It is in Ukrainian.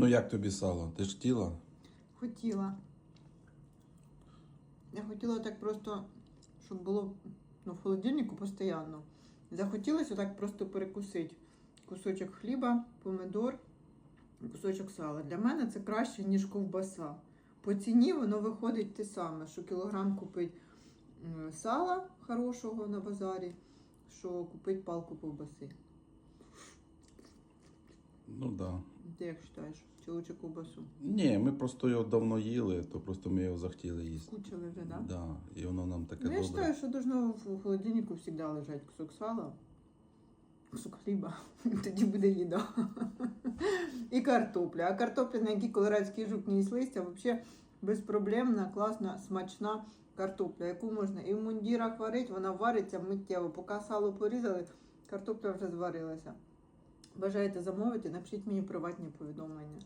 Ну як тобі сало? Ти ж хотіла? Хотіла. Я хотіла так просто, щоб було ну, в холодильнику постійно. Захотілося так просто перекусити. Кусочок хліба, помидор, і кусочок сала. Для мене це краще, ніж ковбаса. По ціні воно виходить те саме, що кілограм купить сала хорошого на базарі, що купить палку ковбаси. Ну да. Ти як вважаєш? Чи лучше ковбасу? Ні, ми просто його давно їли, то просто ми його захотіли їсти. Скучили вже, так? Да? Да, і воно нам таке Ну, я добре. считаю, что должно в холодильнику всегда лежать кусок сала, кусок хліба, тоді буде їда. І картопля. А картопля, на якій колорадський жук не їсть листя, взагалі безпроблемна, класна, смачна картопля, яку можна і в мундірах варити, вона вариться миттєво. Поки сало порізали, картопля вже зварилася. Бажаєте замовити, напишіть мені приватні повідомлення.